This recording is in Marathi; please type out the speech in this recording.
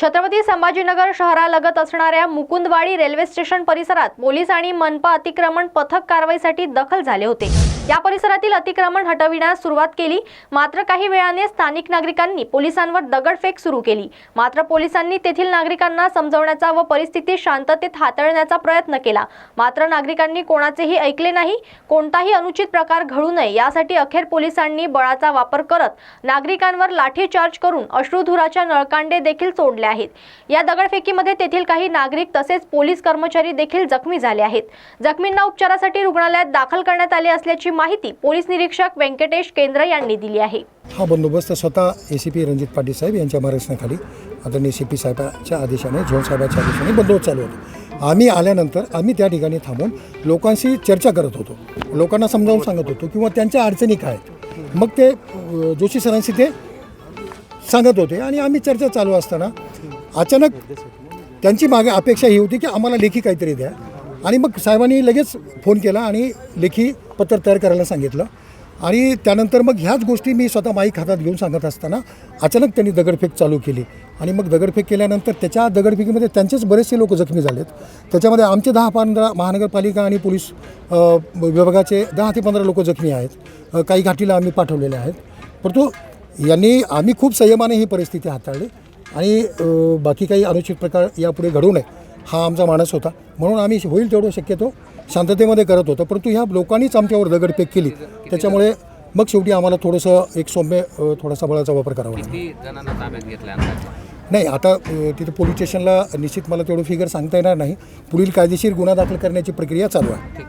छत्रपती संभाजीनगर शहरालगत असणाऱ्या मुकुंदवाडी रेल्वे स्टेशन परिसरात पोलीस आणि मनपा अतिक्रमण पथक कारवाईसाठी दखल झाले होते. या परिसरातील अतिक्रमण हटविण्यास सुरुवात केली. मात्र काही वेळाने स्थानिक नागरिकांनी पोलिसांवर दगडफेक सुरू केली. मात्र पोलिसांनी तेथील नागरिकांना समजवण्याचा व परिस्थिती शांततेत हाताळण्याचा प्रयत्न केला. मात्र नागरिकांनी कोणाचेही ऐकले नाही. कोणताही अनुचित प्रकार घडू नये यासाठी अखेर पोलिसांनी बळाचा वापर करत नागरिकांवर लाठीचार्ज करून अश्रुधुराच्या नळकांडे देखील सोडले आहेत. या दगडफेकीमध्ये तेथील काही नागरिक तसेच पोलीस कर्मचारी देखील जखमी झाले आहेत. जखमींना उपचारासाठी रुग्णालयात दाखल करण्यात आले असल्याची माहिती पोलीस निरीक्षक व्यंकटेश केंद्र यांनी दिली आहे. हा बंदोबस्त स्वतः A C P Ranjit Patil साहेब यांच्या मार्गदर्शनाखाली आदरणीय सी पी साहेबाच्या आदेशाने झोन साहेबाच्या आदेशाने बंदोबस्त चालू होतो. आम्ही आल्यानंतर आम्ही त्या ठिकाणी थांबून लोकांशी चर्चा करत होतो. लोकांना समजावून सांगत होतो किंवा त्यांच्या अडचणी काय आहेत? मग ते जोशी सरांशी ते सांगत होते आणि आम्ही चर्चा चालू असताना अचानक त्यांची मागे अपेक्षा ही होती की आम्हाला लेखी काहीतरी द्या. आणि मग साहेबांनी लगेच फोन केला आणि लेखी पत्र तयार करायला सांगितलं. आणि त्यानंतर मग ह्याच गोष्टी मी स्वतः माईक हातात घेऊन सांगत असताना अचानक त्यांनी दगडफेक चालू केली. आणि मग दगडफेक केल्यानंतर त्याच्या दगडफेकीमध्ये त्यांचेच बरेचसे लोक जखमी झालेत. त्याच्यामध्ये आमचे दहा पंधरा महानगरपालिका आणि पोलीस विभागाचे दहा ते पंधरा लोक जखमी आहेत. काही घाटीला आम्ही पाठवलेले आहेत. परंतु यांनी आम्ही खूप संयमाने ही परिस्थिती हाताळली. आणि बाकी काही अनुचित प्रकार यापुढे घडू नये. हा आमचा मानस होता. म्हणून आम्ही होईल तेवढं शक्यतो शांततेमध्ये करत होतो. परंतु ह्या लोकांनीच आमच्यावर दगडफेक केली. त्याच्यामुळे मग शेवटी आम्हाला थोडंसं एक सौम्य थोडासा बळाचा वापर करावा नाही आता तिथे पोलीस स्टेशनला निश्चित मला तेवढं फिगर सांगता येणार नाही. पुढील कायदेशीर गुन्हा दाखल करण्याची प्रक्रिया चालू आहे.